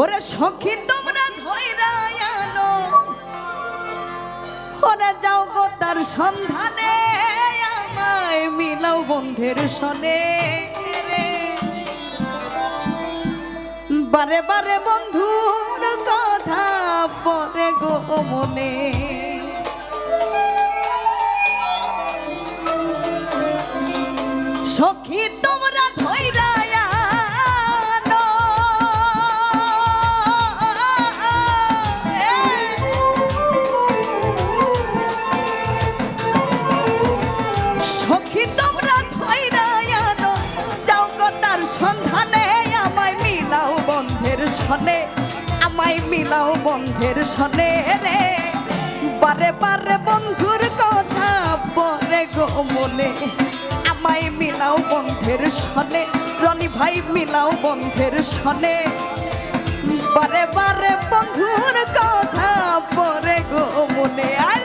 ওরে সখী, তোমরা ধৈরা আনো। ওরা যাও গো তার সন্ধানে, আমায় মিলাও বন্ধের সনে। বারে বারে বন্ধুর কথা পরে গো মনে। সখী বন্ধের সনে রে। বারে বারে বন্ধুর কথা পরে গো মনে। আমায় মিলাও বন্ধের সনে, রনি ভাই মিলাও বন্ধের সনে। বারে বারে বন্ধুর কথা পরে গো মনে। আই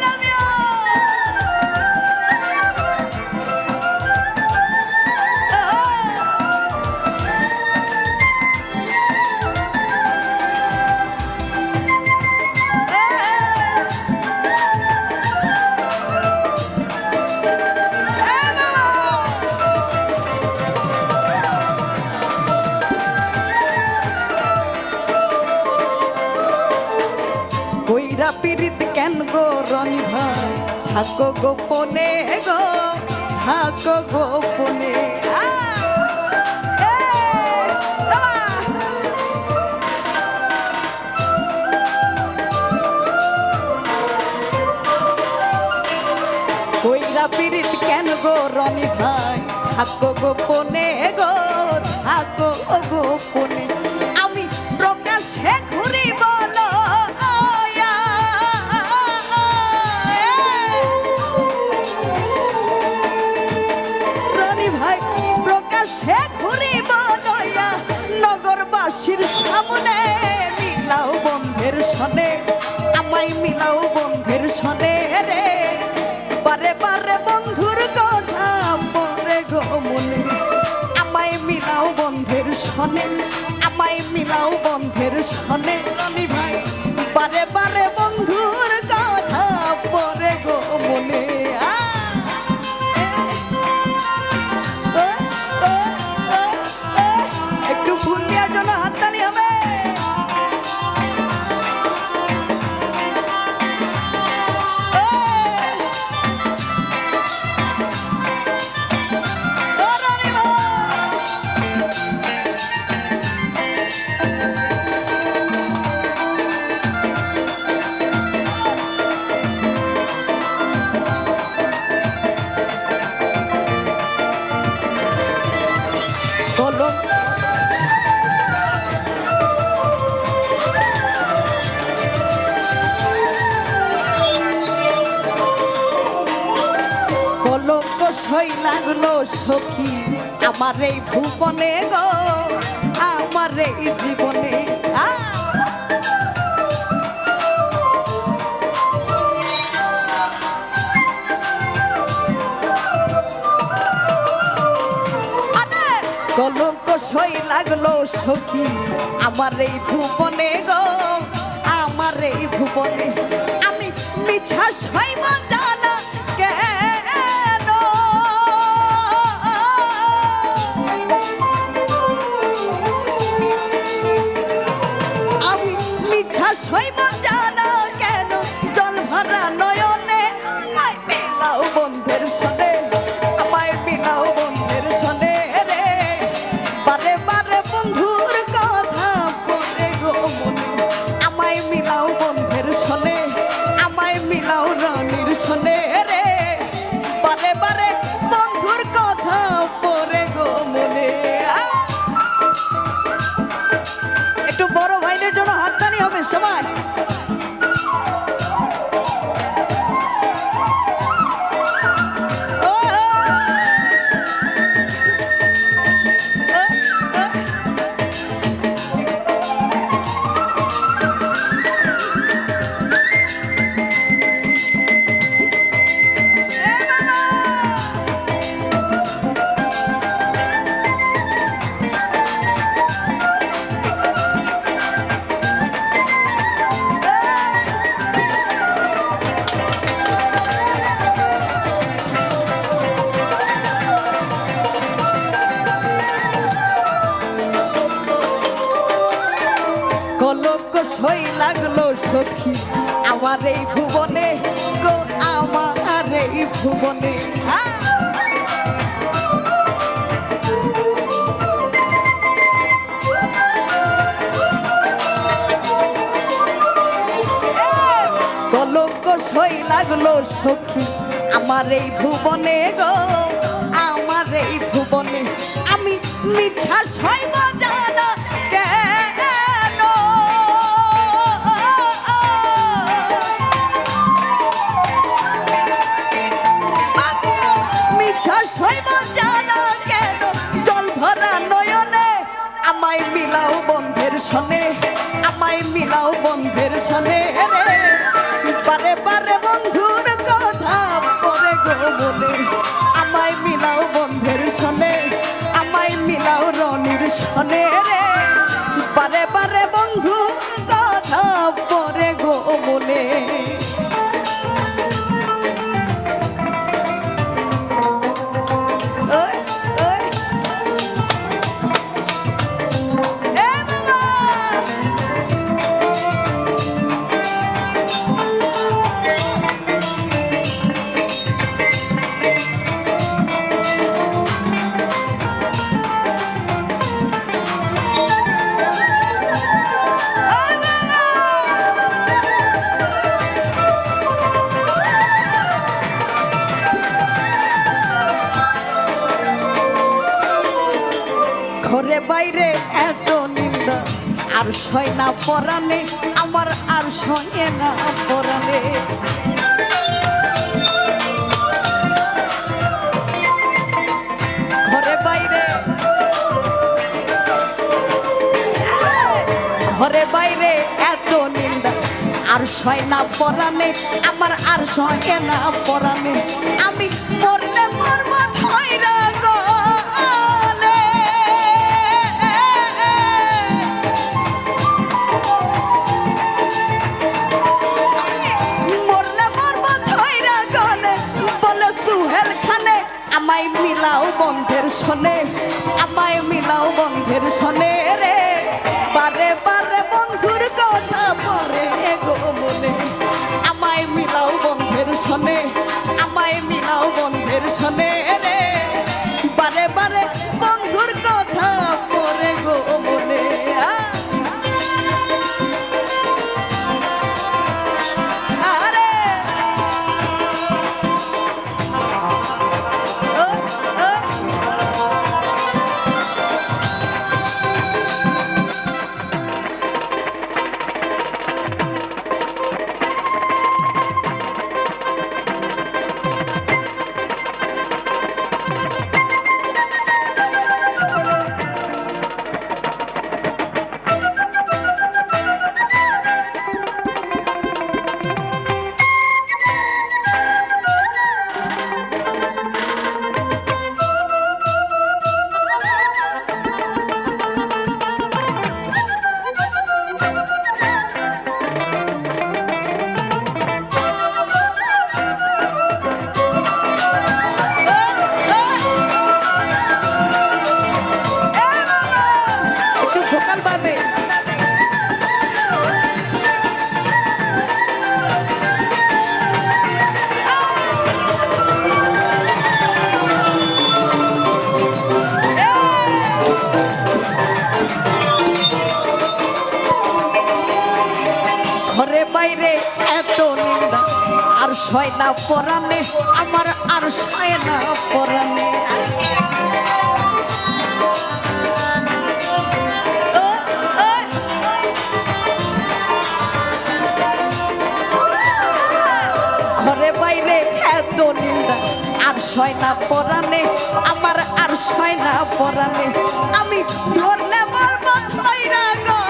থাকো গোপনে গো থাকো গোপনে! কইরা পিরিত কেন গো রনি ভাই? থাকো গোপনে গো থাকো গোপনে। বারে বারে বন্ধুর কথা পরে গো মনে। আমায় মিলাও বন্ধের সনে, আমায় মিলাও বন্ধের সনে। রনি ভাই বারে বারে বন্ধুর সই লাগল সখী, আমার এই ভুবনে গো, আমার এই জীবনে। সই লাগল সখী, আমার এই ভুবনে গো, আমার এই ভুবনে। আমি মিছা সইব জানা আমার এই ভুবনে গো, আমার এই ভুবনে। কলঙ্ক সই লাগল সখী, আমার এই ভুবনে গো, আমার এই ভুবনে আমি মিছা সইব জানা কেন সনে রে বারে বারে বন্ধুর কথা পরে গো বলে। আমায় মিলাও বন্ধের সনে, আমায় মিলাও রনির সনে রে। বারে বারে বন্ধুর কথা পরে গো বলে। আর সয় না পরানে আমার আর সয়ে না পরানে ঘরে বাইরে ঘরে বাইরে এত নিন্দা। আর সয় না পরানে আমার আর সয়ে না পরানে আমি মরলে শোনে রে, বারে বারে বন্ধুর কথা পরে গো মনে। আমায় মিলাও বন্ধের শোনে, আমায় মিলাও বন্ধের শোনে রে। ঘরে বাইরে এত নিন্দা। আর সয় না পরানে আমার আর সয় না পরানে ঘরে বাইরে এত নিন্দা। আর সয় না পরানে আমার আর সয় না পরানে আমি ধরলে মারব ধৈরা গো